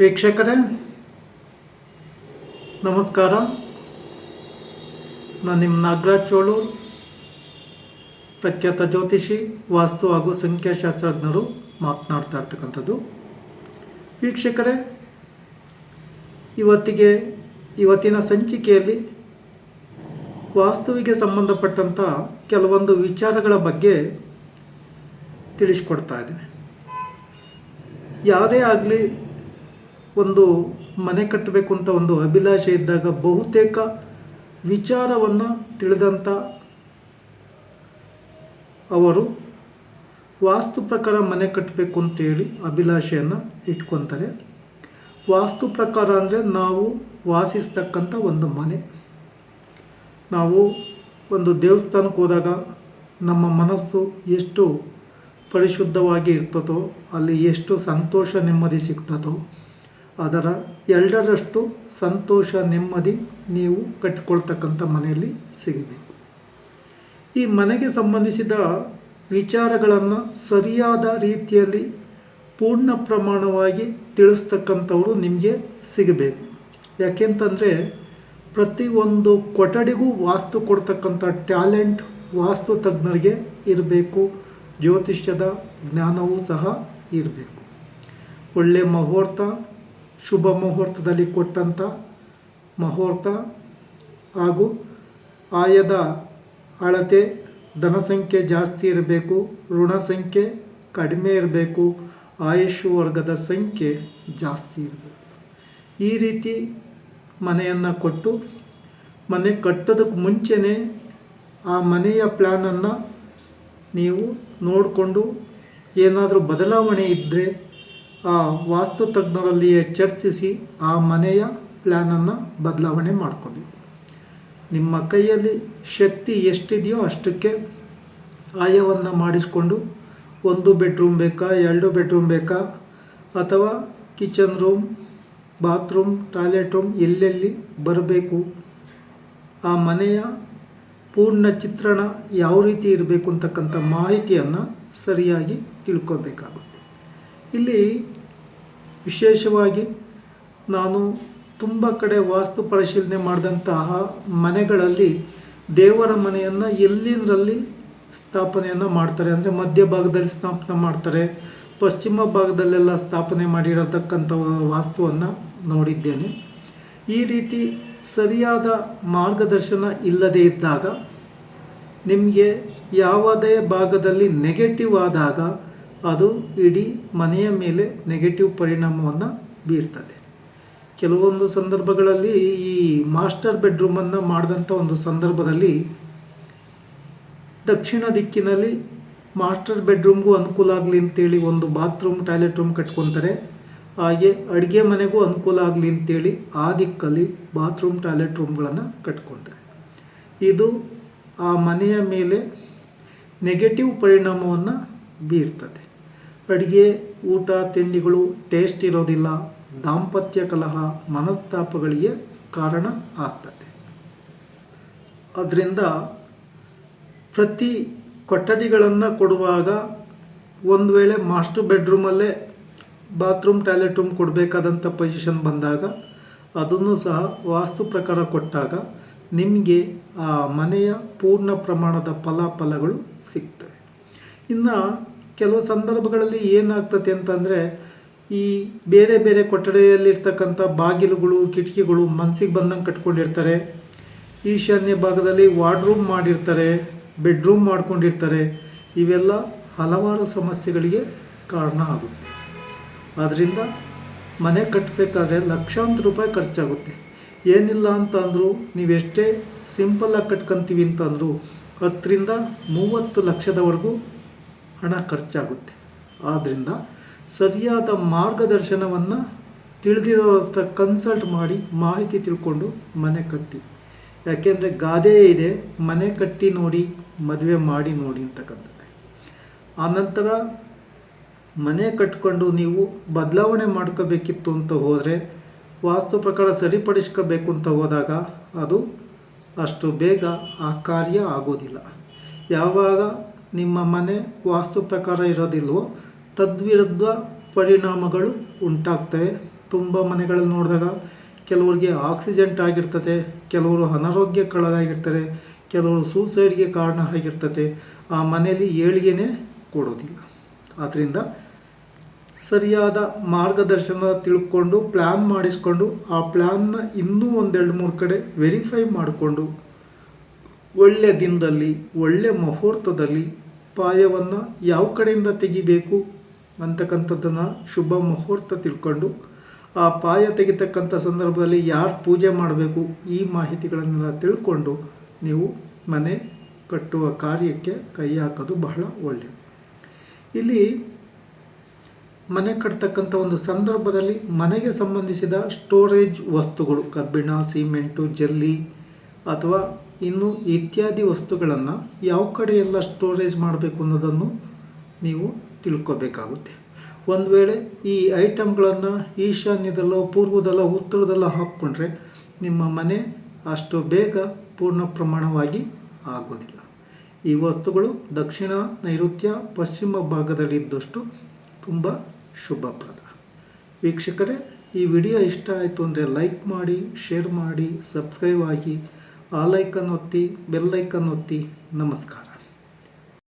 ವೀಕ್ಷಕರೇ, ನಮಸ್ಕಾರ. ನಾನು ನಿಮ್ಮ ನಾಗರಾಜ್ ಚೋಳು, ಪ್ರಖ್ಯಾತ ಜ್ಯೋತಿಷಿ, ವಾಸ್ತು ಹಾಗೂ ಸಂಖ್ಯಾಶಾಸ್ತ್ರಜ್ಞರು ಮಾತನಾಡ್ತಾ ಇರ್ತಕ್ಕಂಥದ್ದು. ವೀಕ್ಷಕರೇ, ಇವತ್ತಿಗೆ, ಇವತ್ತಿನ ಸಂಚಿಕೆಯಲ್ಲಿ ವಾಸ್ತುವಿಗೆ ಸಂಬಂಧಪಟ್ಟಂಥ ಕೆಲವೊಂದು ವಿಚಾರಗಳ ಬಗ್ಗೆ ತಿಳಿಸ್ಕೊಡ್ತಾ ಇದ್ದೀನಿ. ಯಾರೇ ಆಗಲಿ ಒಂದು ಮನೆ ಕಟ್ಟಬೇಕು ಅಂತ ಒಂದು ಅಭಿಲಾಷೆ ಇದ್ದಾಗ ಬಹುತೇಕ ವಿಚಾರವನ್ನು ತಿಳಿದಂಥ ಅವರು ವಾಸ್ತು ಪ್ರಕಾರ ಮನೆ ಕಟ್ಟಬೇಕು ಅಂತೇಳಿ ಅಭಿಲಾಷೆಯನ್ನು ಇಟ್ಕೊತಾರೆ. ವಾಸ್ತು ಪ್ರಕಾರ ಅಂದರೆ ನಾವು ವಾಸಿಸ್ತಕ್ಕಂಥ ಒಂದು ಮನೆ. ನಾವು ಒಂದು ದೇವಸ್ಥಾನಕ್ಕೆ ಹೋದಾಗ ನಮ್ಮ ಮನಸ್ಸು ಎಷ್ಟು ಪರಿಶುದ್ಧವಾಗಿ ಇರ್ತದೋ, ಅಲ್ಲಿ ಎಷ್ಟು ಸಂತೋಷ ನೆಮ್ಮದಿ ಸಿಗ್ತದೋ ಅದರ ಎರಡರಷ್ಟು ಸಂತೋಷ, ನೆಮ್ಮದಿ ನೀವು ಕಟ್ಟಿಕೊಳ್ತಕ್ಕಂಥ ಮನೆಯಲ್ಲಿ ಸಿಗಬೇಕು. ಈ ಮನೆಗೆ ಸಂಬಂಧಿಸಿದ ವಿಚಾರಗಳನ್ನು ಸರಿಯಾದ ರೀತಿಯಲ್ಲಿ ಪೂರ್ಣ ಪ್ರಮಾಣವಾಗಿ ತಿಳಿಸ್ತಕ್ಕಂಥವರು ನಿಮಗೆ ಸಿಗಬೇಕು. ಯಾಕೆಂತಂದರೆ ಪ್ರತಿಯೊಂದು ಕೊಠಡಿಗೂ ವಾಸ್ತು ಕೊಡ್ತಕ್ಕಂಥ ಟ್ಯಾಲೆಂಟ್ ವಾಸ್ತು ತಜ್ಞರಿಗೆ ಇರಬೇಕು. ಜ್ಯೋತಿಷ್ಯದ ಜ್ಞಾನವೂ ಸಹ ಇರಬೇಕು. ಒಳ್ಳೆಯ ಮುಹೂರ್ತ ಶುಭ ಮುಹೂರ್ತದಲ್ಲಿ ಕೊಟ್ಟಂಥ ಮುಹೂರ್ತ ಹಾಗೂ ಆಯದ ಅಳತೆ ಧನ ಸಂಖ್ಯೆ ಜಾಸ್ತಿ ಇರಬೇಕು, ಋಣ ಸಂಖ್ಯೆ ಕಡಿಮೆ ಇರಬೇಕು ಆಯುಷ್ ವರ್ಗದ ಸಂಖ್ಯೆ ಜಾಸ್ತಿ ಇರಬೇಕು. ಈ ರೀತಿ ಮನೆಯನ್ನು ಕೊಟ್ಟು ಮನೆ ಕಟ್ಟೋದಕ್ಕೆ ಮುಂಚೆನೇ ಆ ಮನೆಯ ಪ್ಲ್ಯಾನನ್ನು ನೀವು ನೋಡಿಕೊಂಡು ಏನಾದರೂ ಬದಲಾವಣೆ ಇದ್ದರೆ ವಾಸ್ತು ತಜ್ಞರಲ್ಲಿಯೇ ಚರ್ಚಿಸಿ ಆ ಮನೆಯ ಪ್ಲ್ಯಾನನ್ನು ಬದಲಾವಣೆ ಮಾಡ್ಕೋಬೇಕು ನಿಮ್ಮ ಕೈಯಲ್ಲಿ ಶಕ್ತಿ ಎಷ್ಟಿದೆಯೋ ಅಷ್ಟಕ್ಕೆ ಆಯವನ್ನು ಮಾಡಿಸ್ಕೊಂಡು ಒಂದು ಬೆಡ್ರೂಮ್ ಬೇಕಾ, ಎರಡು ಬೆಡ್ರೂಮ್ ಬೇಕಾ, ಅಥವಾ kitchen room, bathroom, toilet room ಎಲ್ಲೆಲ್ಲಿ ಬರಬೇಕು? ಆ ಮನೆಯ ಪೂರ್ಣ ಚಿತ್ರಣ ಯಾವ ರೀತಿ ಇರಬೇಕು ಅಂತಕ್ಕಂಥ ಮಾಹಿತಿಯನ್ನು ಸರಿಯಾಗಿ ತಿಳ್ಕೋಬೇಕಾಗುತ್ತೆ. ಇಲ್ಲಿ ವಿಶೇಷವಾಗಿ ನಾನು ತುಂಬ ಕಡೆ ವಾಸ್ತು ಪರಿಶೀಲನೆ ಮಾಡಿದಂತಹ ಮನೆಗಳಲ್ಲಿ ದೇವರ ಮನೆಯನ್ನು ಎಲ್ಲಿಂದರಲ್ಲಿ ಸ್ಥಾಪನೆಯನ್ನು ಮಾಡ್ತಾರೆ ಅಂದರೆ ಮಧ್ಯ ಭಾಗದಲ್ಲಿ ಸ್ಥಾಪನೆ ಮಾಡ್ತಾರೆ, ಪಶ್ಚಿಮ ಭಾಗದಲ್ಲೆಲ್ಲ ಸ್ಥಾಪನೆ ಮಾಡಿರತಕ್ಕಂಥ ವಾಸ್ತುವನ್ನು ನೋಡಿದ್ದೇನೆ. ಈ ರೀತಿ ಸರಿಯಾದ ಮಾರ್ಗದರ್ಶನ ಇಲ್ಲದೇ ಇದ್ದಾಗ, ನಿಮಗೆ ಯಾವುದೇ ಭಾಗದಲ್ಲಿ ನೆಗೆಟಿವ್ ಆದಾಗ ಅದು ಇಡೀ ಮನೆಯ ಮೇಲೆ ನೆಗೆಟಿವ್ ಪರಿಣಾಮವನ್ನು ಬೀರ್ತದೆ. ಕೆಲವೊಂದು ಸಂದರ್ಭಗಳಲ್ಲಿ ಈ ಮಾಸ್ಟರ್ ಬೆಡ್ರೂಮನ್ನು ಮಾಡಿದಂಥ ಒಂದು ಸಂದರ್ಭದಲ್ಲಿ ದಕ್ಷಿಣ ದಿಕ್ಕಿನಲ್ಲಿ ಮಾಸ್ಟರ್ ಬೆಡ್ರೂಮ್ಗೂ ಅನುಕೂಲ ಆಗಲಿ ಅಂತೇಳಿ ಒಂದು ಬಾತ್ರೂಮ್ ಟಾಯ್ಲೆಟ್ ರೂಮ್ ಕಟ್ಕೊತಾರೆ. ಹಾಗೆ ಅಡುಗೆ ಮನೆಗೂ ಅನುಕೂಲ ಆಗಲಿ ಅಂತೇಳಿ ಆ ದಿಕ್ಕಲ್ಲಿ ಬಾತ್ರೂಮ್ ಟಾಯ್ಲೆಟ್ ರೂಮ್ಗಳನ್ನು ಕಟ್ಕೊತಾರೆ. ಇದು ಆ ಮನೆಯ ಮೇಲೆ ನೆಗೆಟಿವ್ ಪರಿಣಾಮವನ್ನು ಬೀರ್ತದೆ. ಅಡುಗೆ, ಊಟ, ತಿಂಡಿಗಳು ಟೇಸ್ಟ್ ಇರೋದಿಲ್ಲ. ದಾಂಪತ್ಯ ಕಲಹ ಮನಸ್ತಾಪಗಳಿಗೆ ಕಾರಣ ಆಗ್ತದೆ. ಅದರಿಂದ ಪ್ರತಿ ಕೊಠಡಿಗಳನ್ನು ಕೊಡುವಾಗ ಒಂದು ವೇಳೆ ಮಾಸ್ಟರ್ ಬೆಡ್ರೂಮಲ್ಲೇ ಬಾತ್ರೂಮ್ ಟಾಯ್ಲೆಟ್ ರೂಮ್ ಕೊಡಬೇಕಾದಂಥ ಪೊಸಿಷನ್ ಬಂದಾಗ ಅದನ್ನು ಸಹ ವಾಸ್ತು ಪ್ರಕಾರ ಕೊಟ್ಟಾಗ ನಿಮಗೆ ಆ ಮನೆಯ ಪೂರ್ಣ ಪ್ರಮಾಣದ ಫಲಾಫಲಗಳು ಸಿಗ್ತವೆ. ಇನ್ನು ಕೆಲವು ಸಂದರ್ಭಗಳಲ್ಲಿ ಏನಾಗ್ತತೆ ಅಂತಂದರೆ, ಈ ಬೇರೆ ಬೇರೆ ಕೊಠಡಿಯಲ್ಲಿರ್ತಕ್ಕಂಥ ಬಾಗಿಲುಗಳು, ಕಿಟಕಿಗಳು ಮನಸ್ಸಿಗೆ ಬಂದಂಗೆ ಕಟ್ಕೊಂಡಿರ್ತಾರೆ. ಈಶಾನ್ಯ ಭಾಗದಲ್ಲಿ ವಾರ್ಡ್ರೂಮ್ ಮಾಡಿರ್ತಾರೆ, ಬೆಡ್ರೂಮ್ ಮಾಡ್ಕೊಂಡಿರ್ತಾರೆ. ಇವೆಲ್ಲ ಹಲವಾರು ಸಮಸ್ಯೆಗಳಿಗೆ ಕಾರಣ ಆಗುತ್ತೆ. ಆದ್ದರಿಂದ ಮನೆ ಕಟ್ಟಬೇಕಾದ್ರೆ ಲಕ್ಷಾಂತರ ರೂಪಾಯಿ ಖರ್ಚಾಗುತ್ತೆ. ಏನಿಲ್ಲ ಅಂತ ಅಂದರೂ ನೀವೆಷ್ಟೇ ಸಿಂಪಲ್ಲಾಗಿ ಕಟ್ಕೊಂತೀವಿ ಅಂತಂದರೂ ಹತ್ತರಿಂದ ಮೂವತ್ತು ಲಕ್ಷದವರೆಗೂ ಹಣ ಖರ್ಚಾಗುತ್ತೆ. ಆದ್ದರಿಂದ ಸರಿಯಾದ ಮಾರ್ಗದರ್ಶನವನ್ನು ತಿಳಿದಿರೋ ಹತ್ರ ಕನ್ಸಲ್ಟ್ ಮಾಡಿ ಮಾಹಿತಿ ತಿಳ್ಕೊಂಡು ಮನೆ ಕಟ್ಟಿ. ಯಾಕೆಂದರೆ ಗಾದೆ ಇದೆ, ಮನೆ ಕಟ್ಟಿ ನೋಡಿ, ಮದುವೆ ಮಾಡಿ ನೋಡಿ ಅಂತಕ್ಕಂಥದ್ದು. ಆನಂತರ ಮನೆ ಕಟ್ಕೊಂಡು ನೀವು ಬದಲಾವಣೆ ಮಾಡ್ಕೋಬೇಕಿತ್ತು ಅಂತ ಹೋದರೆ, ವಾಸ್ತು ಪ್ರಕಾರ ಸರಿಪಡಿಸ್ಕೋಬೇಕು ಅಂತ ಹೋದಾಗ ಅದು ಅಷ್ಟು ಬೇಗ ಆ ಕಾರ್ಯ ಆಗೋದಿಲ್ಲ. ಯಾವಾಗ ನಿಮ್ಮ ಮನೆ ವಾಸ್ತು ಪ್ರಕಾರ ಇರೋದಿಲ್ವೋ, ತದ್ವಿರುದ್ಧ ಪರಿಣಾಮಗಳು ಉಂಟಾಗ್ತವೆ. ತುಂಬ ಮನೆಗಳಲ್ಲಿ ನೋಡಿದಾಗ ಕೆಲವರಿಗೆ ಆಕ್ಸಿಜೆಂಟ್ ಆಗಿರ್ತದೆ, ಕೆಲವರು ಅನಾರೋಗ್ಯಕ್ಕೊಳಗಾಗಿರ್ತಾರೆ ಕೆಲವರು ಸೂಸೈಡ್ಗೆ ಕಾರಣ ಆಗಿರ್ತದೆ. ಆ ಮನೆಯಲ್ಲಿ ಏಳಿಗೆನೇ ಕೊಡೋದಿಲ್ಲ. ಆದ್ದರಿಂದ ಸರಿಯಾದ ಮಾರ್ಗದರ್ಶನ ತಿಳ್ಕೊಂಡು ಪ್ಲ್ಯಾನ್ ಮಾಡಿಸ್ಕೊಂಡು, ಆ ಪ್ಲ್ಯಾನ್ನ ಇನ್ನೂ ಒಂದೆರಡು ಮೂರು ಕಡೆ ವೆರಿಫೈ ಮಾಡಿಕೊಂಡು ಒಳ್ಳೆಯ ದಿನದಲ್ಲಿ ಒಳ್ಳೆಯ ಮುಹೂರ್ತದಲ್ಲಿ ಪಾಯವನ್ನು ಯಾವ ಕಡೆಯಿಂದ ತೆಗಿಬೇಕು? ಅಂತಕ್ಕಂಥದ್ದನ್ನು ಶುಭ ಮುಹೂರ್ತ ತಿಳ್ಕೊಂಡು ಆ ಪಾಯ ತೆಗಿತಕ್ಕಂಥ ಸಂದರ್ಭದಲ್ಲಿ ಯಾರು ಪೂಜೆ ಮಾಡಬೇಕು? ಈ ಮಾಹಿತಿಗಳನ್ನೆಲ್ಲ ತಿಳ್ಕೊಂಡು ನೀವು ಮನೆ ಕಟ್ಟುವ ಕಾರ್ಯಕ್ಕೆ ಕೈ ಹಾಕೋದು ಬಹಳ ಒಳ್ಳೆಯದು ಇಲ್ಲಿ ಮನೆ ಕಟ್ತಕ್ಕಂಥ ಒಂದು ಸಂದರ್ಭದಲ್ಲಿ ಮನೆಗೆ ಸಂಬಂಧಿಸಿದ ಸ್ಟೋರೇಜ್ ವಸ್ತುಗಳು ಕಬ್ಬಿಣ ಸಿಮೆಂಟು ಜಲ್ಲಿ ಅಥವಾ ಇನ್ನು ಇತ್ಯಾದಿ ವಸ್ತುಗಳನ್ನು ಯಾವ ಕಡೆ ಎಲ್ಲ ಸ್ಟೋರೇಜ್ ಮಾಡಬೇಕು ಅನ್ನೋದನ್ನು ನೀವು ತಿಳ್ಕೊಬೇಕಾಗುತ್ತೆ. ಒಂದು ವೇಳೆ ಈ ಐಟಮ್ಗಳನ್ನು ಈಶಾನ್ಯದಲ್ಲೋ, ಪೂರ್ವದಲ್ಲೋ, ಉತ್ತರದಲ್ಲೋ ಹಾಕ್ಕೊಂಡ್ರೆ ನಿಮ್ಮ ಮನೆ ಅಷ್ಟು ಬೇಗ ಪೂರ್ಣ ಪ್ರಮಾಣವಾಗಿ ಆಗೋದಿಲ್ಲ. ಈ ವಸ್ತುಗಳು ದಕ್ಷಿಣ ನೈಋತ್ಯ, ಪಶ್ಚಿಮ ಭಾಗದಲ್ಲಿದ್ದಷ್ಟು ತುಂಬ ಶುಭಪ್ರದ. ವೀಕ್ಷಕರೇ, ಈ ವಿಡಿಯೋ ಇಷ್ಟ ಆಯಿತು ಅಂದರೆ ಲೈಕ್ ಮಾಡಿ, ಶೇರ್ ಮಾಡಿ, ಸಬ್ಸ್ಕ್ರೈಬ್ ಆಗಿ ಆ ಲೈಕನ್ನು ಒತ್ತಿ ಬೆಲ್ ಲೈಕನ್ನು ಒತ್ತಿ ನಮಸ್ಕಾರ.